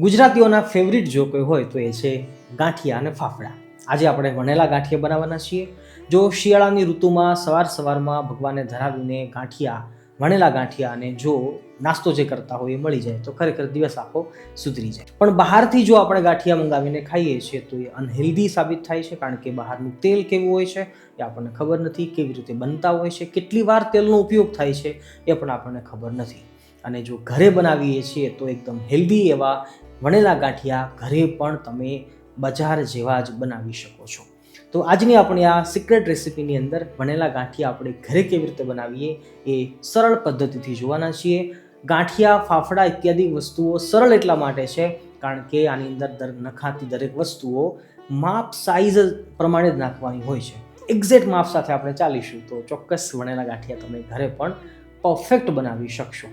ગુજરાતીઓના favourite જો કોઈ હોય તો એ છે ગાંઠિયા અને ફાફડા. આજે આપણે વણેલા ગાંઠિયા બનાવવાના છીએ. જો શિયાળાની ઋતુમાં સવાર સવારમાં ભગવાને ધરાવીને ગાંઠિયા, વણેલા ગાંઠિયા અને જો નાસ્તો જે કરતા હોય એ મળી જાય તો ખરેખર દિવસ આખો સુધરી જાય. પણ બહારથી જો આપણે ગાંઠિયા મંગાવીને ખાઈએ છીએ તો એ અનહેલ્ધી સાબિત થાય છે કારણ કે બહારનું તેલ કેવું હોય છે એ આપણને ખબર નથી કેવી રીતે બનતા હોય છે, કેટલી વાર તેલનો ઉપયોગ થાય છે એ પણ આપણને ખબર નથી. અને જો ઘરે બનાવીએ છીએ તો એકદમ હેલ્ધી એવા વણેલા ગાંઠિયા ઘરે પણ તમે બજાર જેવા જ બનાવી શકો છો. તો આજની આપણી આ સિક્રેટ રેસિપીની અંદર વણેલા ગાંઠિયા આપણે ઘરે કેવી રીતે બનાવીએ એ સરળ પદ્ધતિથી જોવાના છીએ. ગાંઠિયા, ફાફડા ઇત્યાદિ વસ્તુઓ સરળ એટલા માટે છે કારણ કે આની અંદર દર નખાતી દરેક વસ્તુઓ માપ સાઈઝ પ્રમાણે જ નાખવાની હોય છે. એક્ઝેક્ટ માપ સાથે આપણે ચાલીશું તો ચોક્કસ વણેલા ગાંઠિયા તમે ઘરે પણ પરફેક્ટ બનાવી શકશો.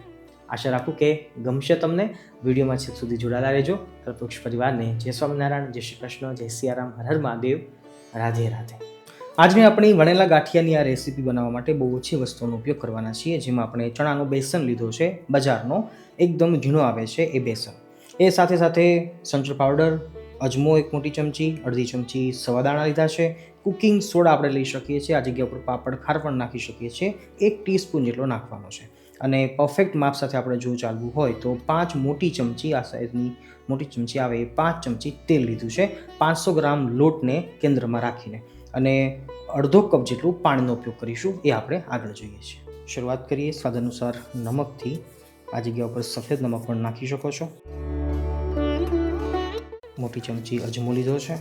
આશા રાખું કે ગમશે તમને. વિડીયોમાં છેક સુધી જોડાયેલા રહેજો. કલ્પવૃક્ષ પરિવારને જય સ્વામિનારાયણ, જય શ્રી કૃષ્ણ, જય સિયારામ, હર હર મહાદેવ. રાધે રાધે. આજની આપણી વણેલા ગાંઠિયાની આ રેસીપી બનાવવા માટે બહુ ઓછી વસ્તુઓનો ઉપયોગ કરવાના છીએ, જેમાં આપણે ચણાનો બેસન લીધો છે, બજારનો. એકદમ ઝીણો આવે છે એ બેસન. એ સાથે સાથે સંચર પાવડર, અજમો એક મોટી ચમચી, અડધી ચમચી સવાદાણા લીધા છે. કુકિંગ સોડા આપણે લઈ શકીએ છીએ, આ જગ્યા ઉપર પાપડ, ખાર પણ નાખી શકીએ છીએ. એક ટીસ્પૂન જેટલો નાખવાનો છે. અને પરફેક્ટ માપ સાથે આપણે જો ચાલવું હોય તો પાંચ મોટી ચમચી આ સાઈઝની મોટી ચમચી આવે એ પાંચ ચમચી તેલ લીધું છે. પાંચસો ગ્રામ લોટને કેન્દ્રમાં રાખીને અને અડધો કપ જેટલું પાણીનો ઉપયોગ કરીશું એ આપણે આગળ જોઈએ છીએ. શરૂઆત કરીએ સ્વાદ અનુસાર નમકથી. આ જગ્યા ઉપર સફેદ નમક પણ નાખી શકો છો. મોટી ચમચી અજમો લીધો છે.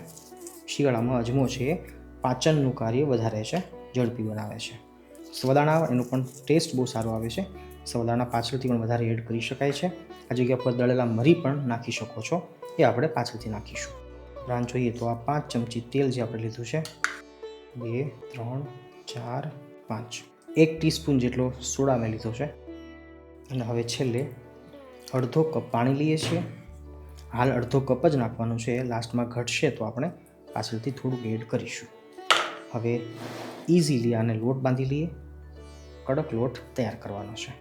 શિયાળામાં અજમો છે પાચનનું કાર્ય વધારે છે, ઝડપી બનાવે છે. સવદાણા એનો પણ ટેસ્ટ બહુ સારો આવે છે. સવદાણા પાછળથી પણ વધારે એડ કરી શકાય છે. આ જગ્યા પર દળેલા મરી પણ નાખી શકો છો. એ આપણે પાછળથી નાખીશું. ઉપરાંત જોઈએ તો આ પાંચ ચમચી તેલ જે આપણે લીધું છે, બે, ત્રણ, ચાર, પાંચ. એક ટીસ્પૂન જેટલો સોડા મેં લીધો છે. અને હવે છેલ્લે અડધો કપ પાણી લઈએ છીએ. હાલ અડધો કપ જ નાખવાનું છે. લાસ્ટમાં ઘટશે તો આપણે પાછળથી થોડુંક એડ કરીશું. હવે ઇઝીલી આને લોટ બાંધી લઈએ. કડક લોટ તૈયાર કરવાનો છે.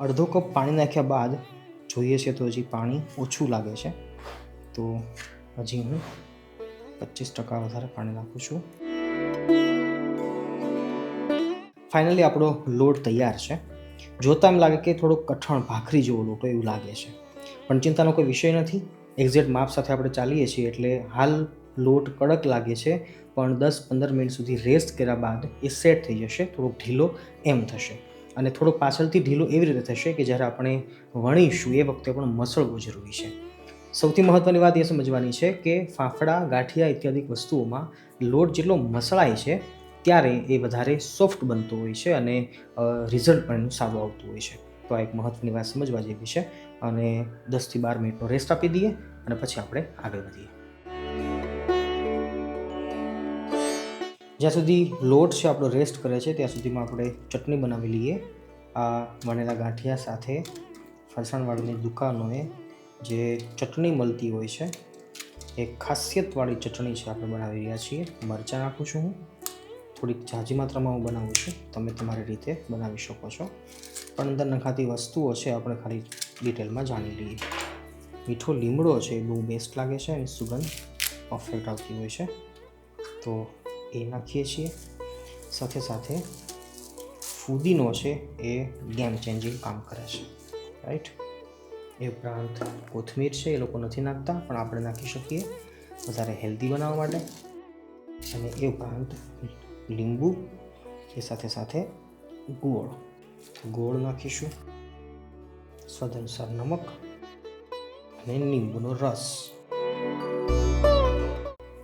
અડધો કપ પાણી નાખ્યા બાદ જોઈએ છે તો હજી પાણી ઓછું લાગે છે. તો હજી હું પચીસ ટકા વધારે પાણી નાખું છું. ફાઇનલી આપણો લોટ તૈયાર છે. જોતા એમ લાગે કે થોડો કઠણ ભાખરી જેવો લોટ એવું લાગે છે. પણ ચિંતાનો કોઈ વિષય નથી. એક્ઝેક્ટ માપ સાથે આપણે ચાલીએ છીએ એટલે હાલ લોટ કડક લાગે છે. પણ દસ પંદર મિનિટ સુધી રેસ્ટ કર્યા બાદ એ સેટ થઈ જશે. થોડોક ઢીલો એમ થશે. અને થોડોક પાછળથી ઢીલો એવી રીતે થશે કે જ્યારે આપણે વણીશું એ વખતે પણ મસળવું જરૂરી છે. સૌથી મહત્ત્વની વાત એ સમજવાની છે કે ફાફડા, ગાંઠિયા ઇત્યાદિ વસ્તુઓમાં લોટ જેટલો મસળાય છે, ત્યારે એ વધારે સોફ્ટ બનતો હોય છે અને રિઝલ્ટ પણ એનું સારું આવતું હોય છે. તો આ એક મહત્ત્વની વાત સમજવા જેવી છે. અને દસથી બાર મિનિટનો રેસ્ટ આપી દઈએ અને પછી આપણે આગળ વધીએ. જ્યાં સુધી લોટ છે આપણો રેસ્ટ કરે છે, ત્યાં સુધીમાં આપણે ચટણી બનાવી લઈએ. આ વણેલા ગાંઠિયા સાથે ફરસાણવાળીની દુકાનોએ જે ચટણી મળતી હોય છે, એ ખાસિયતવાળી ચટણી છે આપણે બનાવી રહ્યા છીએ. મરચાં નાખું છું હું. થોડીક ઝાઝી માત્રામાં હું બનાવું છું. તમે તમારી રીતે બનાવી શકો છો. પણ અંદર નખાતી વસ્તુઓ છે, આપણે ખાલી ડિટેલમાં જાણી લઈએ. મીઠો લીમડો છે, એ બહુ બેસ્ટ લાગે છે અને સુગંધ પરફેક્ટ આવતી હોય છે. તો એ નાખીએ છીએ. સાથે સાથે ફુદીનો છે એ ગેમ ચેન્જિંગ કામ કરે છે. રાઈટ એ ઉપરાંત કોથમીર છે એ લોકો નથી નાખતા, પણ આપણે નાખી શકીએ વધારે હેલ્ધી બનાવવા માટે. અને એ ઉપરાંત લીંબુ, એ સાથે સાથે ગોળ. ગોળ નાખીશું. સ્વાદનુસાર નમક અને લીંબુનો રસ.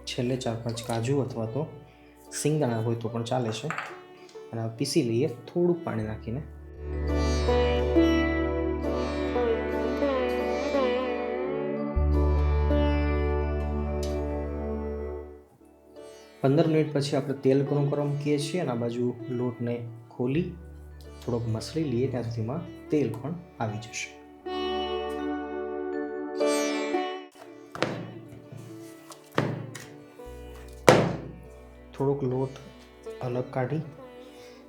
છેલ્લે ચાર પાંચ કાજુ અથવા તો સિંગદાણા હોય તો પણ ચાલે છે. અને પીસી લઈએ, થોડુંક પાણી નાખીને. પંદર મિનિટ પછી આપણે તેલ ગરમ કરવા મૂકીએ છીએ અને આ બાજુ લોટને ખોલી, થોડોક મસળી લઈએ, ત્યાં સુધીમાં તેલ પણ આવી જશે. લોટ અલગ કાઢી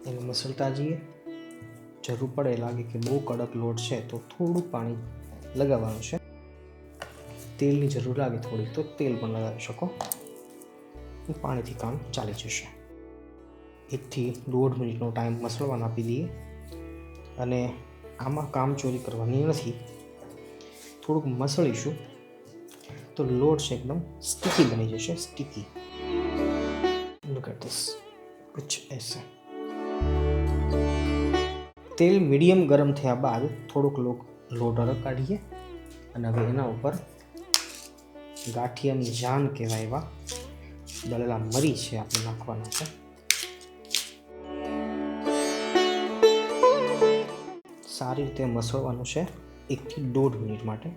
એને મસળતા જઈએ જરૂર પડે લાગે કે બહુ કડક લોટ છે તો થોડું પાણી લગાવવાનું છે. તેલની જરૂર લાગે થોડી તો તેલ પણ લગાવી શકો. પાણીથી કામ ચાલી જશે. એકથી દોઢ મિનિટનો ટાઈમ મસળવાના આપી દઈએ. અને આમાં કામ ચોરી કરવાની નથી. થોડુંક મસળીશું તો લોટ છે એકદમ સ્ટીકી બની જશે સ્ટીકી લુક दिस कुछ ऐसे તેલ મીડિયમ ગરમ થયા બાદ થોડોક લોટ અલગ કાઢીએ. અને હવે એના ઉપર ગાંઠિયાની જાન કહેવાય એવા દળેલા મરી છે આપણે નાખવાના છે. સારી રીતે મસળવાનું છે એકથી દોઢ મિનિટ માટે.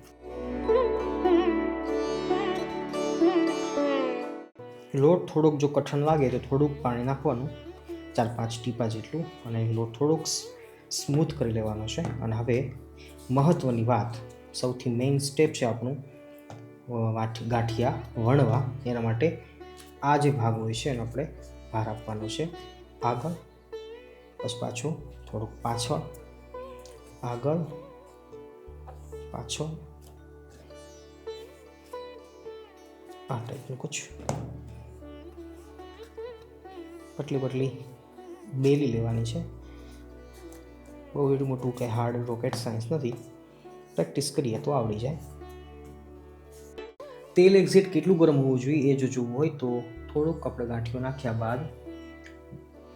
લોટ થોડોક જો કઠણ લાગે તો થોડુંક પાણી નાખવાનું. ચાર પાંચ ટીપા જેટલું અને લોટ થોડોક સ્મૂથ કરી લેવાનો છે. અને હવે મહત્ત્વની વાત, સૌથી મેઇન સ્ટેપ છે આપણું ગાંઠિયા વણવા. એના માટે આ જે ભાગ હોય છે એનો આપણે ભાર આપવાનો છે. આગળ પછી પાછું થોડુંક પાછળ. આગળ પાછળ. આ ટાઈપનું કુછ પતલી પટલી બેલી લેવાની છે. બહુ એટલું મોટું કંઈ હાર્ડ રોકેટ સાયન્સ નથી. પ્રેક્ટિસ કરીએ તો આવડી જાય. તેલ એક્ઝિટ કેટલું ગરમ હોવું જોઈએ એ જો જોવું હોય તો થોડુંક આપણે ગાંઠિયો નાખ્યા બાદ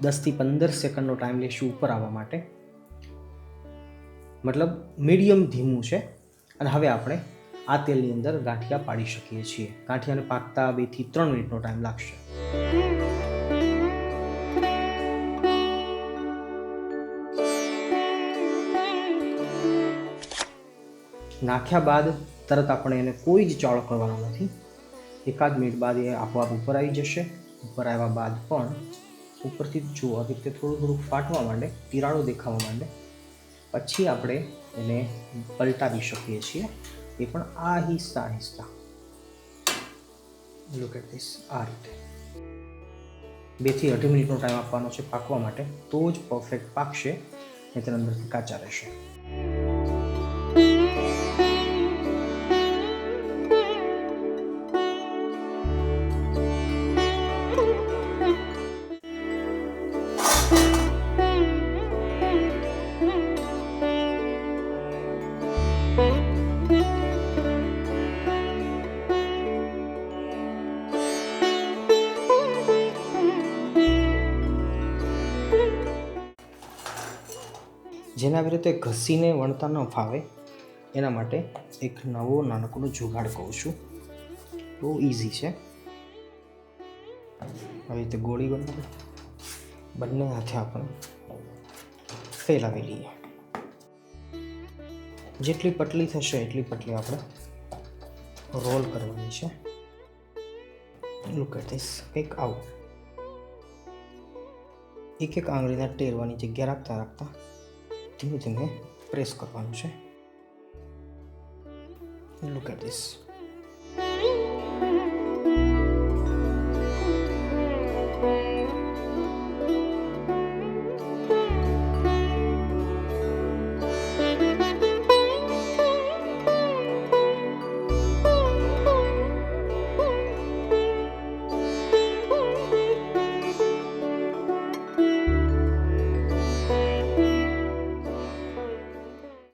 દસથી પંદર સેકન્ડનો ટાઈમ લેશું ઉપર આવવા માટે. મતલબ મીડિયમ ધીમું છે. અને હવે આપણે આ તેલની અંદર ગાંઠિયા પાડી શકીએ છીએ. ગાંઠિયાને પાકતા બેથી ત્રણ મિનિટનો ટાઈમ લાગશે. નાખ્યા બાદ તરત આપણે એને કોઈ જ ચાળો કરવાનો નથી. એકાદ મિનિટ બાદ એ આપોઆપ ઉપર આવી જશે. ઉપર આવ્યા બાદ પણ ઉપરથી જુઓ આવી રીતે થોડું થોડું ફાટવા માંડે, તિરાડો દેખાવા માંડે, પછી આપણે એને પલટાવી શકીએ છીએ. એ પણ આ હિસ્સા હિસ્સા. લુક એટ ધીસ આ રીતે. બેથી અઢી મિનિટનો ટાઈમ આપવાનો છે પાકવા માટે. તો જ પરફેક્ટ પાકશે, નહીંતર અંદરથી કાચા રહેશે. જેને રીતે ઘસીને વણતા ન ફાવે, એના માટે એક નવો નાનકડો જુગાડ કહું છું. બહુ ઇઝી છે. આવી રીતે ગોળી બનાવી. બંને હાથે આપણે ફેલાવી લઈએ. જેટલી પટલી થશે એટલી પટલી આપણે રોલ કરવાની છે. લુક એટ ધીસ કંઈક આવું એક એક આંગળીના ટેરવાની જગ્યા રાખતા રાખતા ધીમે ધીમે પ્રેસ કરવાનું છે? Look at this